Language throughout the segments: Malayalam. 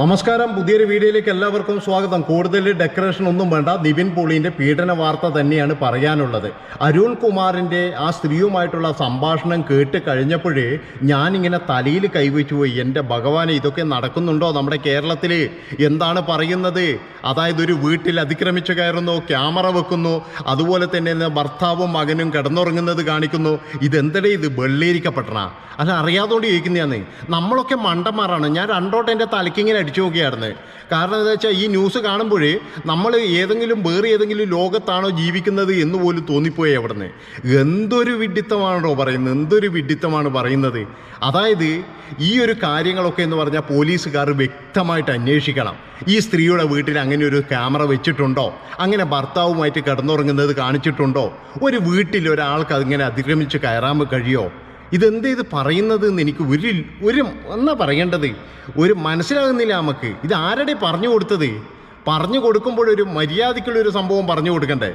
നമസ്കാരം. പുതിയൊരു വീഡിയോയിലേക്ക് എല്ലാവർക്കും സ്വാഗതം. കൂടുതൽ ഡെക്കറേഷൻ ഒന്നും വേണ്ട. നിവിൻ പോളിന്റെ പീഡന വാർത്ത തന്നെയാണ് പറയാനുള്ളത്. അരുൺ കുമാറിന്റെ ആ സ്ത്രീയുമായിട്ടുള്ള സംഭാഷണം കേട്ട് കഴിഞ്ഞപ്പോഴേ ഞാനിങ്ങനെ തലയിൽ കൈവച്ചു പോയി. എന്റെ ഭഗവാനെ ഇതൊക്കെ നടക്കുന്നുണ്ടോ നമ്മുടെ കേരളത്തിൽ എന്താണ് പറയുന്നത്? അതായത് ഒരു വീട്ടിൽ അതിക്രമിച്ചു കയറുന്നു ക്യാമറ വെക്കുന്നു അതുപോലെ തന്നെ ഭർത്താവും മകനും കിടന്നുറങ്ങുന്നത് കാണിക്കുന്നു. ഇതെന്തടേ ഇത്? വെള്ളീരിക്കപ്പെട്ടണ. അല്ല അറിയാതുകൊണ്ട് ചോദിക്കുന്നതാണ് നമ്മളൊക്കെ മണ്ടന്മാരാണ്. ഞാൻ രണ്ടോട്ട് എന്റെ തലക്കിങ്ങനെ അടിച്ചു നോക്കിയായിരുന്നു. കാരണം എന്താ വെച്ചാൽ ഈ ന്യൂസ് കാണുമ്പോഴേ നമ്മൾ ഏതെങ്കിലും വേറെ ഏതെങ്കിലും ലോകത്താണോ ജീവിക്കുന്നത് എന്ന് പോലും തോന്നിപ്പോയി അവിടുന്ന്. എന്തൊരു വിഡിത്തമാണോ പറയുന്നത് എന്തൊരു വിഡിത്തമാണ് പറയുന്നത്. അതായത് ഈ ഒരു കാര്യങ്ങളൊക്കെ എന്ന് പറഞ്ഞാൽ പോലീസുകാർ വ്യക്തമായിട്ട് അന്വേഷിക്കണം. ഈ സ്ത്രീയുടെ വീട്ടിൽ അങ്ങനെ ഒരു ക്യാമറ വെച്ചിട്ടുണ്ടോ? അങ്ങനെ ഭർത്താവുമായിട്ട് കിടന്നുറങ്ങുന്നത് കാണിച്ചിട്ടുണ്ടോ? ഒരു വീട്ടിൽ ഒരാൾക്ക് അതിങ്ങനെ അതിക്രമിച്ച് കയറാൻ കഴിയോ? ഇതെന്ത് ഇത് പറയുന്നത് എന്ന് എനിക്ക് ഒരു ഒരു എന്നാ പറയേണ്ടത്? ഒരു മനസ്സിലാകുന്നില്ല നമുക്ക്. ഇത് ആരുടെ പറഞ്ഞു കൊടുത്തത്? പറഞ്ഞു കൊടുക്കുമ്പോൾ ഒരു കൊടുക്കുമ്പോഴൊരു മര്യാദയ്ക്കുള്ളൊരു സംഭവം പറഞ്ഞു കൊടുക്കണ്ടേ?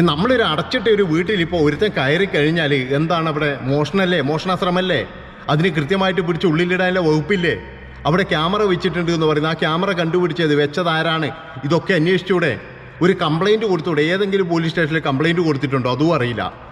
നമ്മളൊരു അടച്ചിട്ട ഒരു വീട്ടിൽ ഇപ്പോൾ ഒരുത്തൻ കയറി കഴിഞ്ഞാൽ എന്താണ് അവിടെ മോഷണല്ലേ? മോഷണാശ്രമല്ലേ? അതിന് കൃത്യമായിട്ട് പിടിച്ച് ഉള്ളിലിടാനുള്ള വകുപ്പില്ലേ? അവിടെ ക്യാമറ വെച്ചിട്ടുണ്ട് എന്ന് പറയുന്നത്. ആ ക്യാമറ കണ്ടുപിടിച്ചത് വെച്ചത് ആരാണ്? ഇതൊക്കെ അന്വേഷിച്ചൂടെ? ഒരു കംപ്ലൈന്റ് കൊടുത്തൂടെ? ഏതെങ്കിലും പോലീസ് സ്റ്റേഷനിൽ കംപ്ലൈന്റ് കൊടുത്തിട്ടുണ്ടോ? അതും അറിയില്ല.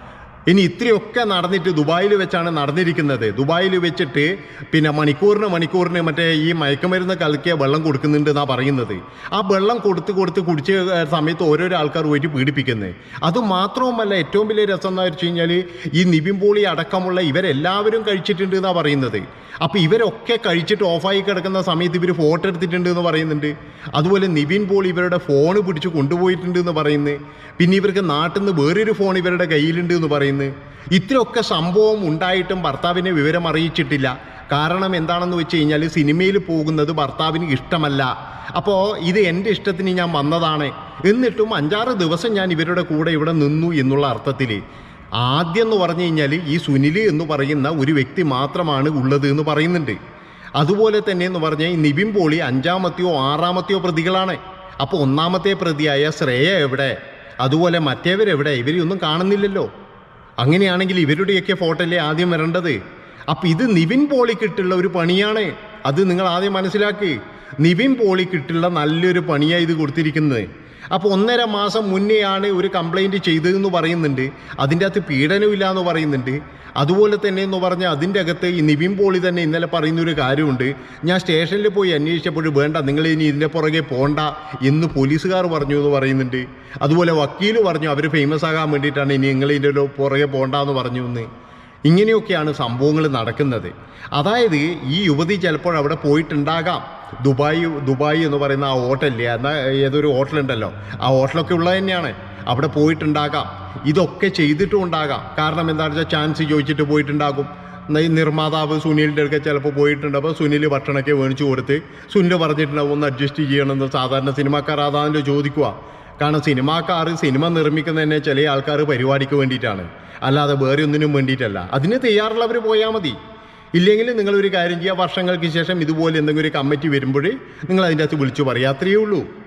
ഇനി ഇത്രയൊക്കെ നടന്നിട്ട് ദുബായിൽ വെച്ചാണ് നടന്നിരിക്കുന്നത്. ദുബായിൽ വെച്ചിട്ട് പിന്നെ മണിക്കൂറിന് മണിക്കൂറിന് മറ്റേ ഈ മയക്കുമരുന്ന് കലക്കിയ വെള്ളം കൊടുക്കുന്നുണ്ട് എന്നാണ് പറയുന്നത്. ആ വെള്ളം കൊടുത്ത് കൊടുത്ത് കുടിച്ച സമയത്ത് ഓരോരോ ആൾക്കാർ പോയിട്ട് പീഡിപ്പിക്കുന്നത് അത് മാത്രവുമല്ല ഏറ്റവും വലിയ രസം എന്ന് വെച്ച് കഴിഞ്ഞാൽ ഈ നിവിൻ പോളി അടക്കമുള്ള ഇവരെല്ലാവരും കഴിച്ചിട്ടുണ്ട് എന്നാണ് പറയുന്നത്. അപ്പോൾ ഇവരൊക്കെ കഴിച്ചിട്ട് ഓഫായി കിടക്കുന്ന സമയത്ത് ഇവർ ഫോട്ടോ എടുത്തിട്ടുണ്ട് എന്ന് പറയുന്നുണ്ട്. അതുപോലെ നിവിൻ പോളി ഇവരുടെ ഫോൺ പിടിച്ച് കൊണ്ടുപോയിട്ടുണ്ട് എന്ന് പറയുന്നത് പിന്നെ ഇവർക്ക് നാട്ടിൽ നിന്ന് വേറൊരു ഫോൺ ഇവരുടെ കയ്യിലുണ്ട് എന്ന് പറയുന്നത് ഇത്രയൊക്കെ സംഭവം ഉണ്ടായിട്ടും ഭർത്താവിനെ വിവരം അറിയിച്ചിട്ടില്ല. കാരണം എന്താണെന്ന് വെച്ച് കഴിഞ്ഞാൽ സിനിമയിൽ പോകുന്നത് ഭർത്താവിന് ഇഷ്ടമല്ല. അപ്പോൾ ഇത് എന്റെ ഇഷ്ടത്തിന് ഞാൻ വന്നതാണ്. എന്നിട്ടും അഞ്ചാറ് ദിവസം ഞാൻ ഇവരുടെ കൂടെ ഇവിടെ നിന്നു എന്നുള്ള അർത്ഥത്തിൽ. ആദ്യം എന്ന് പറഞ്ഞു കഴിഞ്ഞാൽ ഈ സുനിൽ എന്ന് പറയുന്ന ഒരു വ്യക്തി മാത്രമാണ് ഉള്ളത് എന്ന് പറയുന്നുണ്ട്. അതുപോലെ തന്നെ എന്ന് പറഞ്ഞാൽ ഈ നിബിൻ പോളി അഞ്ചാമത്തെയോ ആറാമത്തെയോ പ്രതികളാണ്. അപ്പോൾ ഒന്നാമത്തെ പ്രതിയായ ശ്രേയ എവിടെ? അതുപോലെ മറ്റേവരെവിടെ? ഇവരെയൊന്നും കാണുന്നില്ലല്ലോ. അങ്ങനെയാണെങ്കിൽ ഇവരുടെയൊക്കെ ഫോട്ടോല്ലേ ആദ്യം വരേണ്ടത്? അപ്പം ഇത് നിവിൻ പോളിക്കിട്ടുള്ള ഒരു പണിയാണ്. അത് നിങ്ങൾ ആദ്യം മനസ്സിലാക്ക്. നിവിൻ പോളിക്കിട്ടുള്ള നല്ലൊരു പണിയാണ് ഇത് കൊടുത്തിരിക്കുന്നത്. അപ്പോൾ ഒന്നര മാസം മുന്നെയാണ് ഒരു കംപ്ലൈന്റ് ചെയ്തതെന്ന് പറയുന്നുണ്ട്. അതിന്റെ അകത്ത് പീഡനമില്ല എന്ന് പറയുന്നുണ്ട്. അതുപോലെ തന്നെ എന്ന് പറഞ്ഞാൽ അതിന്റെ അകത്ത് ഈ നിവിൻ പോളി തന്നെ ഇന്നലെ പറയുന്നൊരു കാര്യമുണ്ട്. ഞാൻ സ്റ്റേഷനിൽ പോയി അന്വേഷിച്ചപ്പോൾ വേണ്ട നിങ്ങൾ ഇനി ഇതിന്റെ പുറകെ പോണ്ട എന്ന് പോലീസുകാർ പറഞ്ഞു എന്ന് പറയുന്നുണ്ട്. അതുപോലെ വക്കീൽ പറഞ്ഞു അവർ ഫേമസ് ആകാൻ വേണ്ടിയിട്ടാണ് ഇനി നിങ്ങൾ ഇതിന്റെ പുറകെ പോണ്ട എന്ന് പറഞ്ഞു എന്ന്. ഇങ്ങനെയൊക്കെയാണ് സംഭവങ്ങൾ നടക്കുന്നത്. അതായത് ഈ യുവതി ചിലപ്പോൾ അവിടെ പോയിട്ടുണ്ടാകാം. ദുബായ് ദുബായ് എന്ന് പറയുന്ന ആ ഹോട്ടലില്ലേ? എന്നാൽ ഏതൊരു ഹോട്ടലുണ്ടല്ലോ? ആ ഹോട്ടലൊക്കെ ഉള്ളത് തന്നെയാണ്. അവിടെ പോയിട്ടുണ്ടാകാം. ഇതൊക്കെ ചെയ്തിട്ടും ഉണ്ടാകാം. കാരണം എന്താണെന്ന് വെച്ചാൽ ചാൻസ് ചോദിച്ചിട്ട് പോയിട്ടുണ്ടാകും. ഈ നിർമ്മാതാവ് സുനിലിന്റെ അടുക്ക ചിലപ്പോൾ പോയിട്ടുണ്ട്. അപ്പോൾ സുനിൽ ഭക്ഷണമൊക്കെ മേടിച്ചു കൊടുത്ത് സുനിൽ പറഞ്ഞിട്ടുണ്ടാവും ഒന്ന് അഡ്ജസ്റ്റ് ചെയ്യണമെന്ന്. സാധാരണ സിനിമാക്കാർ അതാണല്ലോ ചോദിക്കുക. കാരണം സിനിമാക്കാർ സിനിമ നിർമ്മിക്കുന്നതന്നെ ചില ആൾക്കാർ പരിപാടിക്ക് വേണ്ടിയിട്ടാണ്. അല്ലാതെ വേറെ ഒന്നിനും വേണ്ടിയിട്ടല്ല. അതിന് തയ്യാറുള്ളവർ പോയാൽ മതി. ഇല്ലെങ്കിൽ നിങ്ങളൊരു കാര്യം ചെയ്യുക വർഷങ്ങൾക്ക് ശേഷം ഇതുപോലെ എന്തെങ്കിലും ഒരു കമ്മിറ്റി വരുമ്പോൾ നിങ്ങൾ അതിന്റെ അകത്ത് വിളിച്ചു പറയുക അത്രയേ ഉള്ളൂ.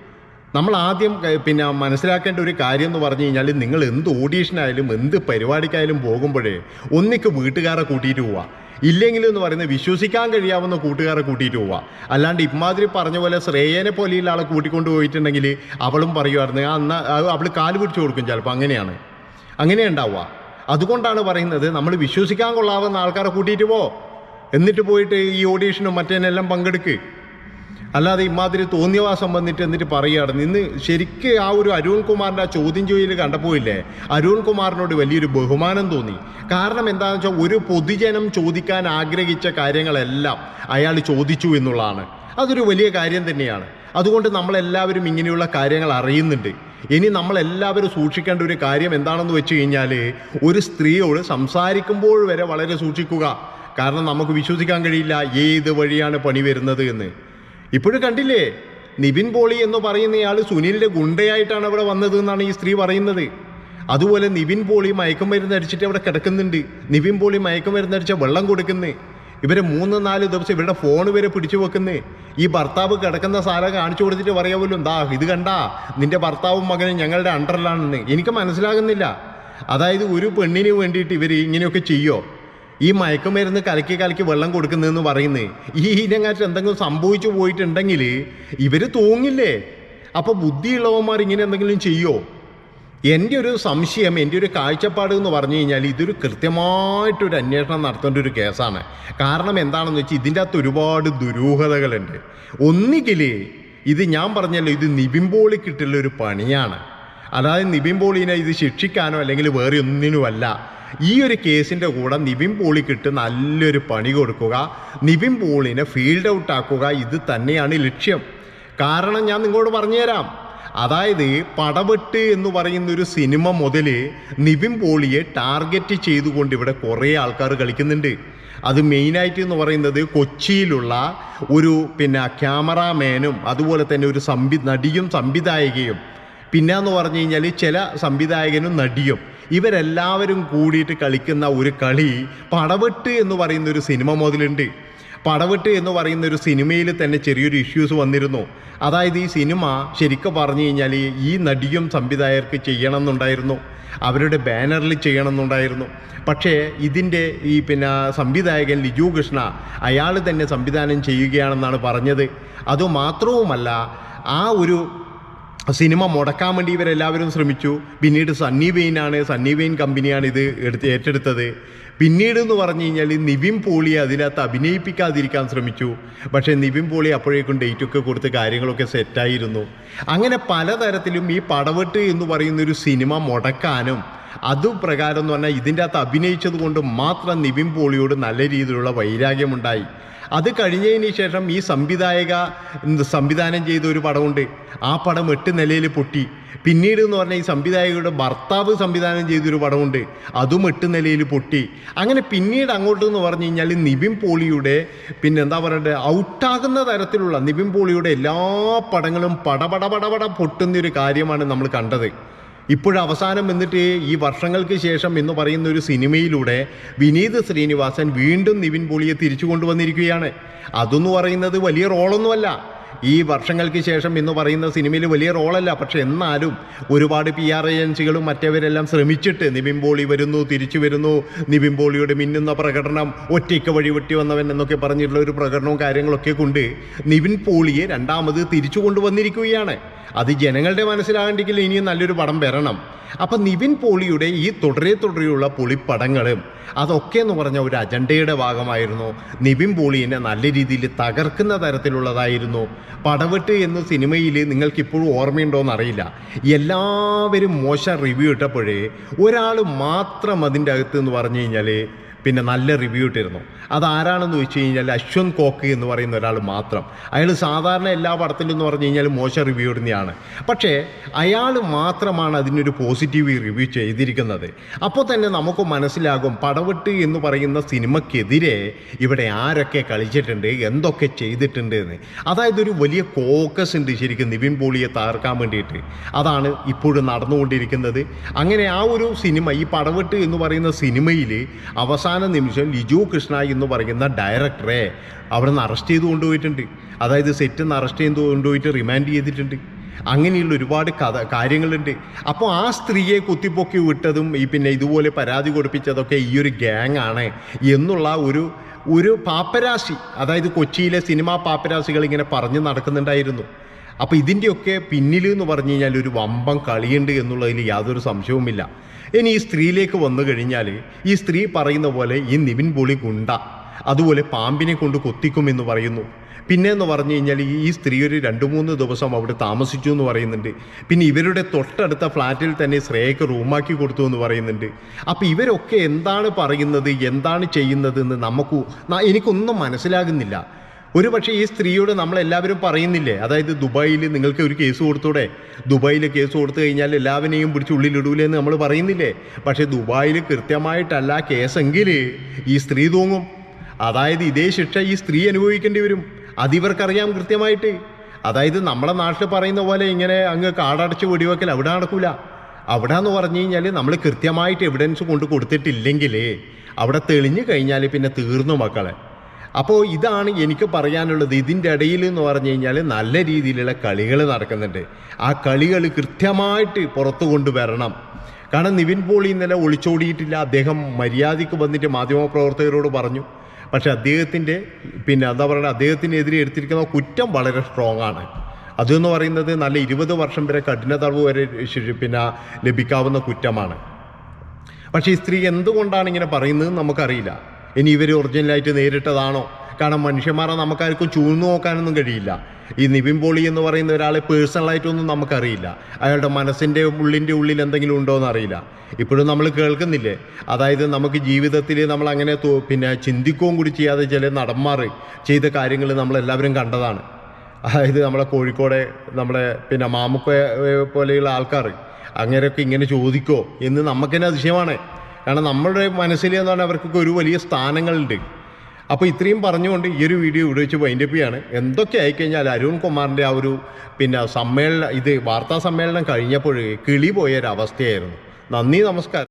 നമ്മൾ ആദ്യം പിന്നെ മനസ്സിലാക്കേണ്ട ഒരു കാര്യം എന്ന് പറഞ്ഞു കഴിഞ്ഞാൽ നിങ്ങൾ എന്ത് ഓഡീഷനായാലും എന്ത് പരിപാടിക്കായാലും പോകുമ്പോഴേ ഒന്നിക്ക് വീട്ടുകാരെ കൂട്ടിയിട്ട് പോവാ. ഇല്ലെങ്കിൽ എന്ന് പറയുന്നത് വിശ്വസിക്കാൻ കഴിയാവുന്ന കൂട്ടുകാരെ കൂട്ടിയിട്ട് പോവാ. അല്ലാണ്ട് ഇമാതിരി പറഞ്ഞ പോലെ ശ്രേയനെ പോലെയുള്ള ആളെ കൂട്ടിക്കൊണ്ട് പോയിട്ടുണ്ടെങ്കിൽ അവളും പറയുമായിരുന്നു എന്നാൽ അവൾ കാൽ പിടിച്ചു കൊടുക്കും ചിലപ്പോൾ അങ്ങനെയാണ്. അങ്ങനെ ഉണ്ടാവുക. അതുകൊണ്ടാണ് പറയുന്നത് നമ്മൾ വിശ്വസിക്കാൻ കൊള്ളാവുന്ന ആൾക്കാരെ കൂട്ടിയിട്ട് പോ. എന്നിട്ട് പോയിട്ട് ഈ ഓഡീഷനും മറ്റേനെല്ലാം പങ്കെടുക്ക്. അല്ലാതെ ഇമാതിരി തോന്നിയവാസം വന്നിട്ട് എന്നിട്ട് പറയുകയാണ്. ഇന്ന് ശരിക്ക് ആ ഒരു അരുൺ കുമാറിന്റെ ആ ചോദ്യം ചെയ്യൽ കണ്ടപ്പോയില്ലേ അരുൺകുമാറിനോട് അരുൺ കുമാറിനോട് വലിയൊരു ബഹുമാനം തോന്നി. കാരണം എന്താണെന്ന് വെച്ചാൽ ഒരു പൊതുജനം ചോദിക്കാൻ ആഗ്രഹിച്ച കാര്യങ്ങളെല്ലാം അയാൾ ചോദിച്ചു എന്നുള്ളതാണ്. അതൊരു വലിയ കാര്യം തന്നെയാണ്. അതുകൊണ്ട് നമ്മളെല്ലാവരും ഇങ്ങനെയുള്ള കാര്യങ്ങൾ അറിയുന്നുണ്ട്. ഇനി നമ്മളെല്ലാവരും സൂക്ഷിക്കേണ്ട ഒരു കാര്യം എന്താണെന്ന് വെച്ച് കഴിഞ്ഞാൽ ഒരു സ്ത്രീയോട് സംസാരിക്കുമ്പോൾ വരെ വളരെ സൂക്ഷിക്കുക. കാരണം നമുക്ക് വിശ്വസിക്കാൻ കഴിയില്ല ഏത് വഴിയാണ് പണി വരുന്നത് എന്ന്. ഇപ്പോഴും കണ്ടില്ലേ? നിവിൻ പോളി എന്ന് പറയുന്നയാൾ സുനിലിന്റെ ഗുണ്ടയായിട്ടാണ് അവിടെ വന്നത് എന്നാണ് ഈ സ്ത്രീ പറയുന്നത്. അതുപോലെ നിവിൻ പോളി മയക്കുമരുന്ന് അടിച്ചിട്ട് അവിടെ കിടക്കുന്നുണ്ട്. നിവിൻ പോളി മയക്കുമരുന്ന് അടിച്ച വെള്ളം കൊടുക്കുന്നു. ഇവരെ മൂന്ന് നാല് ദിവസം ഇവരുടെ ഫോൺ വരെ പിടിച്ചു വെക്കുന്നു. ഈ ഭർത്താവ് കിടക്കുന്ന സാധനം കാണിച്ചു കൊടുത്തിട്ട് പറയാമല്ലോ എന്താ ഇത് കണ്ടാ നിന്റെ ഭർത്താവും മകനും ഞങ്ങളുടെ അണ്ടറിലാണെന്ന് എനിക്ക് മനസ്സിലാകുന്നില്ല. അതായത് ഒരു പെണ്ണിന് വേണ്ടിയിട്ട് ഇവർ ഇങ്ങനെയൊക്കെ ചെയ്യോ? ഈ മയക്കുമരുന്ന് കലക്കി കലക്കി വെള്ളം കൊടുക്കുന്നതെന്ന് പറയുന്നത് ഈ ഇനങ്ങാറ്റ് എന്തെങ്കിലും സംഭവിച്ചു പോയിട്ടുണ്ടെങ്കിൽ ഇവർ തൂങ്ങില്ലേ? അപ്പോൾ ബുദ്ധിയുള്ളവന്മാർ ഇങ്ങനെ എന്തെങ്കിലും ചെയ്യോ? എന്റെ ഒരു സംശയം എന്റെ ഒരു കാഴ്ചപ്പാട് എന്ന് പറഞ്ഞു കഴിഞ്ഞാൽ ഇതൊരു കൃത്യമായിട്ടൊരു അന്വേഷണം നടത്തേണ്ട ഒരു കേസാണ്. കാരണം എന്താണെന്ന് വെച്ചാൽ ഇതിന്റെ അകത്ത് ഒരുപാട് ദുരൂഹതകളുണ്ട്. ഒന്നുകിൽ ഇത് ഞാൻ പറഞ്ഞല്ലോ ഇത് കിട്ടുള്ള ഒരു പണിയാണ്. അതായത് പോളിനെ ഇത് ശിക്ഷിക്കാനോ അല്ലെങ്കിൽ വേറെ ഒന്നിനുമല്ല. ഈ ഒരു കേസിന്റെ കൂടെ നിവിൻ പോളിക്കിട്ട് നല്ലൊരു പണി കൊടുക്കുക നിവിൻ പോളിനെ ഫീൽഡ് ഔട്ട് ആക്കുക ഇത് തന്നെയാണ് ലക്ഷ്യം. കാരണം ഞാൻ നിങ്ങളോട് പറഞ്ഞുതരാം. അതായത് പടവെട്ട് എന്ന് പറയുന്ന ഒരു സിനിമ മുതൽ നിവിൻ പോളിയെ ടാർഗറ്റ് ചെയ്തുകൊണ്ട് ഇവിടെ കുറേ ആൾക്കാർ കളിക്കുന്നുണ്ട്. അത് മെയിനായിട്ട് എന്ന് പറയുന്നത് കൊച്ചിയിലുള്ള ഒരു പിന്നെ ക്യാമറാമാനും അതുപോലെ തന്നെ ഒരു സംവി നടിയും സംവിധായകയും. പിന്നെ എന്ന് പറഞ്ഞു കഴിഞ്ഞാൽ ചില സംവിധായകനും നടിയും. ഇവരെല്ലാവരും കൂടിയിട്ട് കളിക്കുന്ന ഒരു കളി പടവെട്ട് എന്ന് പറയുന്ന ഒരു സിനിമ മുതലുണ്ട്. പടവെട്ട് എന്ന് പറയുന്ന ഒരു സിനിമയിൽ തന്നെ ചെറിയൊരു ഇഷ്യൂസ് വന്നിരുന്നു. അതായത് ഈ സിനിമ ശരിക്കും പറഞ്ഞു കഴിഞ്ഞാൽ ഈ നടിയും സംവിധായകർക്ക് ചെയ്യണം എന്നുണ്ടായിരുന്നു അവരുടെ ബാനറിൽ ചെയ്യണം എന്നുണ്ടായിരുന്നു പക്ഷേ ഇതിന്റെ ഈ പിന്നെ സംവിധായകൻ ലിജു കൃഷ്ണ അയാൾ തന്നെ സംവിധാനം ചെയ്യുകയാണെന്നാണ് പറഞ്ഞത്. അതുമാത്രവുമല്ല ആ ഒരു സിനിമ മുടക്കാൻ വേണ്ടി ഇവരെല്ലാവരും ശ്രമിച്ചു. പിന്നീട് സണ്ണി വെയിനാണ് സണ്ണി വെയിൻ കമ്പനിയാണ് ഇത് എടുത്ത് ഏറ്റെടുത്തത്. പിന്നീട് എന്ന് പറഞ്ഞു കഴിഞ്ഞാൽ നിവിൻ പോളി അതിനകത്ത് അഭിനയിപ്പിക്കാതിരിക്കാൻ ശ്രമിച്ചു. പക്ഷേ നിവിൻ പോളി അപ്പോഴേക്കും ഡേറ്റൊക്കെ കൊടുത്ത് കാര്യങ്ങളൊക്കെ സെറ്റായിരുന്നു അങ്ങനെ പലതരത്തിലും ഈ പടവെട്ട് എന്ന് പറയുന്ന ഒരു സിനിമ മുടക്കാനും അതും പ്രകാരം എന്ന് പറഞ്ഞാൽ ഇതിന്റെ അകത്ത് അഭിനയിച്ചത് കൊണ്ട് മാത്രം നിവിൻ പോളിയോട് നല്ല രീതിയിലുള്ള വൈരാഗ്യമുണ്ടായി. അത് കഴിഞ്ഞതിന് ശേഷം ഈ സംവിധായക സംവിധാനം ചെയ്ത ഒരു പടമുണ്ട്. ആ പടം എട്ട് നിലയിൽ പൊട്ടി. പിന്നീട് എന്ന് പറഞ്ഞാൽ ഈ സംവിധായകയുടെ ഭർത്താവ് സംവിധാനം ചെയ്തൊരു പടമുണ്ട്. അതും എട്ട് നിലയിൽ പൊട്ടി. അങ്ങനെ പിന്നീട് അങ്ങോട്ട് എന്ന് പറഞ്ഞു കഴിഞ്ഞാൽ നിവിൻ പോളിയുടെ പിന്നെ എന്താ പറയണ്ടേ ഔട്ടാകുന്ന തരത്തിലുള്ള നിവിൻ പോളിയുടെ എല്ലാ പടങ്ങളും പടപടപടപട പടപട പൊട്ടുന്ന ഒരു കാര്യമാണ് നമ്മൾ കണ്ടത്. ഇപ്പോഴവസാനം വന്നിട്ട് ഈ വർഷങ്ങൾക്ക് ശേഷം എന്ന് പറയുന്ന ഒരു സിനിമയിലൂടെ വിനീത് ശ്രീനിവാസൻ വീണ്ടും നിവിൻ പോളിയെ തിരിച്ചു കൊണ്ടുവന്നിരിക്കുകയാണ്. അതെന്ന് പറയുന്നത് വലിയ റോളൊന്നുമല്ല. ഈ വർഷങ്ങൾക്ക് ശേഷം എന്ന് പറയുന്ന സിനിമയിൽ വലിയ റോളല്ല. പക്ഷെ എന്നാലും ഒരുപാട് പി ആർ ഏജൻസികളും മറ്റവരെല്ലാം ശ്രമിച്ചിട്ട് നിവിൻ പോളി വരുന്നു തിരിച്ചു വരുന്നു. നിവിൻ പോളിയുടെ മിന്നുന്ന പ്രകടനം ഒറ്റയ്ക്ക് വഴിവെട്ടി വന്നവൻ എന്നൊക്കെ പറഞ്ഞിട്ടുള്ള ഒരു പ്രകടനവും കാര്യങ്ങളൊക്കെ കൊണ്ട് നിവിൻ പോളിയെ രണ്ടാമത് തിരിച്ചു കൊണ്ടുവന്നിരിക്കുകയാണ്. അത് ജനങ്ങളുടെ മനസ്സിലാകണ്ടെങ്കിൽ ഇനിയും നല്ലൊരു പടം വരണം. അപ്പം നിവിൻ പോളിയുടെ ഈ തുടരെ തുടരെയുള്ള പൊളിപ്പടങ്ങളും അതൊക്കെ എന്ന് പറഞ്ഞ ഒരു അജണ്ടയുടെ ഭാഗമായിരുന്നു. നിവിൻ പോളിയെ നല്ല രീതിയിൽ തകർക്കുന്ന തരത്തിലുള്ളതായിരുന്നു. പടവെട്ട് എന്ന സിനിമയിൽ നിങ്ങൾക്കിപ്പോഴും ഓർമ്മയുണ്ടോയെന്ന് അറിയില്ല എല്ലാവരും മോശം റിവ്യൂ ഇട്ടപ്പോഴേ ഒരാൾ മാത്രം അതിന്റെ അകത്ത് എന്ന് പറഞ്ഞു കഴിഞ്ഞാൽ പിന്നെ നല്ല റിവ്യൂ ഇട്ടിരുന്നു. അതാരാണെന്ന് വെച്ച് കഴിഞ്ഞാൽ അശ്വന്ത് കോക്ക് എന്ന് പറയുന്ന ഒരാൾ മാത്രം. അയാൾ സാധാരണ എല്ലാ പടത്തിലും എന്ന് പറഞ്ഞു കഴിഞ്ഞാൽ മോശം റിവ്യൂ ഇടുന്നതാണ് പക്ഷേ അയാൾ മാത്രമാണ് അതിനൊരു പോസിറ്റീവ് റിവ്യൂ ചെയ്തിരിക്കുന്നത്. അപ്പോൾ തന്നെ നമുക്ക് മനസ്സിലാകും പടവെട്ട് എന്ന് പറയുന്ന സിനിമയ്ക്കെതിരെ ഇവിടെ ആരൊക്കെ കളിച്ചിട്ടുണ്ട് എന്തൊക്കെ ചെയ്തിട്ടുണ്ട് എന്ന്. അതായത് ഒരു വലിയ കോക്കസ് ഉണ്ട് ശരിക്കും നിവിൻ പോളിയെ തകർക്കാൻ വേണ്ടിയിട്ട്. അതാണ് ഇപ്പോഴും നടന്നുകൊണ്ടിരിക്കുന്നത്. അങ്ങനെ ആ ഒരു സിനിമ ഈ പടവെട്ട് എന്ന് പറയുന്ന സിനിമയിൽ അവസാന നിമിഷം ലിജു കൃഷ്ണ എന്ന് പറയുന്ന ഡയറക്ടറെ അവിടെ നിന്ന് അറസ്റ്റ് ചെയ്ത് കൊണ്ടുപോയിട്ടുണ്ട്. അതായത് സെറ്റിൽ നിന്ന് അറസ്റ്റ് ചെയ്ത് കൊണ്ടുപോയിട്ട് റിമാൻഡ് ചെയ്തിട്ടുണ്ട്. അങ്ങനെയുള്ള ഒരുപാട് കഥ കാര്യങ്ങളുണ്ട്. അപ്പോൾ ആ സ്ത്രീയെ കുത്തിപ്പൊക്കി വിട്ടതും ഈ പിന്നെ ഇതുപോലെ പരാതി കൊടുപ്പിച്ചതൊക്കെ ഈ ഒരു ഗ്യാങ് ആണ് എന്നുള്ള ഒരു ഒരു പാപ്പരാശി അതായത് കൊച്ചിയിലെ സിനിമാ പാപ്പരാശികൾ ഇങ്ങനെ പറഞ്ഞു നടക്കുന്നുണ്ടായിരുന്നു. അപ്പോൾ ഇതിന്റെയൊക്കെ പിന്നിൽ എന്ന് പറഞ്ഞു കഴിഞ്ഞാൽ ഒരു വമ്പം കളിയുണ്ട് എന്നുള്ളതിൽ യാതൊരു സംശയവുമില്ല. ഇനി ഈ സ്ത്രീയിലേക്ക് വന്നു കഴിഞ്ഞാൽ ഈ സ്ത്രീ പറയുന്ന പോലെ ഈ നിവിൻ പൊളി ഗുണ്ട അതുപോലെ പാമ്പിനെ കൊണ്ട് കൊത്തിക്കുമെന്ന് പറയുന്നു. പിന്നെ എന്ന് പറഞ്ഞു കഴിഞ്ഞാൽ ഈ സ്ത്രീ ഒരു രണ്ട് മൂന്ന് ദിവസം അവിടെ താമസിച്ചു എന്ന് പറയുന്നുണ്ട്. പിന്നെ ഇവരുടെ തൊട്ടടുത്ത ഫ്ലാറ്റിൽ തന്നെ ശ്രേയക്ക് റൂമാക്കി കൊടുത്തു എന്ന് പറയുന്നുണ്ട്. അപ്പോൾ ഇവരൊക്കെ എന്താണ് പറയുന്നത് എന്താണ് ചെയ്യുന്നതെന്ന് നമുക്ക് എനിക്കൊന്നും മനസ്സിലാകുന്നില്ല. ഒരു പക്ഷേ ഈ സ്ത്രീയോട് നമ്മളെല്ലാവരും പറയുന്നില്ലേ? അതായത് ദുബായിൽ നിങ്ങൾക്ക് ഒരു കേസ് കൊടുത്തൂടെ? ദുബായിൽ കേസ് കൊടുത്തു കഴിഞ്ഞാൽ എല്ലാവരെയും പിടിച്ച് ഉള്ളിലിടൂലേ എന്ന് നമ്മൾ പറയുന്നില്ലേ? പക്ഷേ ദുബായിൽ കൃത്യമായിട്ടല്ല കേസെങ്കിൽ ഈ സ്ത്രീ തൂങ്ങും. അതായത് ഇതേ ശിക്ഷ ഈ സ്ത്രീ അനുഭവിക്കേണ്ടി വരും. അതിവർക്കറിയാം കൃത്യമായിട്ട്. അതായത് നമ്മളെ നാട്ടിൽ പറയുന്ന പോലെ ഇങ്ങനെ അങ്ങ് കാടടച്ച് വെടിവെക്കൽ അവിടെ നടക്കൂല. അവിടെ എന്ന് പറഞ്ഞു കഴിഞ്ഞാൽ നമ്മൾ കൃത്യമായിട്ട് എവിഡൻസ് കൊണ്ട് കൊടുത്തിട്ടില്ലെങ്കിൽ അവിടെ തെളിഞ്ഞു കഴിഞ്ഞാൽ പിന്നെ തീർന്നു മക്കളെ. അപ്പോൾ ഇതാണ് എനിക്ക് പറയാനുള്ളത്. ഇതിന്റെ ഇടയിൽ എന്ന് പറഞ്ഞു കഴിഞ്ഞാൽ നല്ല രീതിയിലുള്ള കളികൾ നടക്കുന്നുണ്ട്. ആ കളികൾ കൃത്യമായിട്ട് പുറത്തു കൊണ്ടുവരണം. കാരണം നിവിൻ പോളി ഇന്നലെ ഒളിച്ചോടിയിട്ടില്ല. അദ്ദേഹം മര്യാദയ്ക്ക് വന്നിട്ട് മാധ്യമപ്രവർത്തകരോട് പറഞ്ഞു. പക്ഷേ അദ്ദേഹത്തിന്റെ പിന്നെ എന്താ പറയുക അദ്ദേഹത്തിനെതിരെ എടുത്തിരിക്കുന്ന കുറ്റം വളരെ സ്ട്രോങ് ആണ്. അതെന്ന് പറയുന്നത് നല്ല ഇരുപത് വർഷം വരെ കഠിന തടവ് വരെ പിന്നെ ലഭിക്കാവുന്ന കുറ്റമാണ്. പക്ഷേ ഈ സ്ത്രീ എന്തുകൊണ്ടാണ് ഇങ്ങനെ പറയുന്നത് നമുക്കറിയില്ല. ഇനി ഇവർ ഒറിജിനലായിട്ട് നേരിട്ടതാണോ? കാരണം മനുഷ്യന്മാരെ നമുക്കാർക്കും ചൂഴ്ന്നു നോക്കാനൊന്നും കഴിയില്ല. ഈ നിവിൻ പോളി എന്ന് പറയുന്ന ഒരാളെ പേഴ്സണലായിട്ടൊന്നും നമുക്കറിയില്ല. അയാളുടെ മനസ്സിന്റെ ഉള്ളിന്റെ ഉള്ളിൽ എന്തെങ്കിലും ഉണ്ടോ എന്ന് അറിയില്ല. ഇപ്പോഴും നമ്മൾ കേൾക്കുന്നില്ലേ? അതായത് നമുക്ക് ജീവിതത്തിൽ നമ്മൾ അങ്ങനെ പിന്നെ ചിന്തിക്കുകയും കൂടി ചെയ്യാതെ ചില നടന്മാർ ചെയ്ത കാര്യങ്ങൾ നമ്മളെല്ലാവരും കണ്ടതാണ്. അതായത് നമ്മളെ കോഴിക്കോടെ നമ്മളെ പിന്നെ മാമുക്ക പോലെയുള്ള ആൾക്കാർ അങ്ങനെയൊക്കെ ഇങ്ങനെ ചോദിക്കോ എന്ന് നമുക്ക് തന്നെ അതിശയമാണ്. കാരണം നമ്മളുടെ മനസ്സിൽ എന്ന് പറഞ്ഞാൽ അവർക്കൊക്കെ ഒരു വലിയ സ്ഥാനങ്ങളുണ്ട്. അപ്പോൾ ഇത്രയും പറഞ്ഞുകൊണ്ട് ഈ ഒരു വീഡിയോ ഇവിടെ വെച്ച് വൈൻഡപ്പ് ചെയ്യാണ്. എന്തൊക്കെ ആയിക്കഴിഞ്ഞാൽ അരുൺ കുമാറിന്റെ ആ ഒരു പിന്നെ സമ്മേളനം ഇത് വാർത്താ സമ്മേളനം കഴിഞ്ഞപ്പോൾ കിളി പോയൊരവസ്ഥയായിരുന്നു. നന്ദി നമസ്കാരം.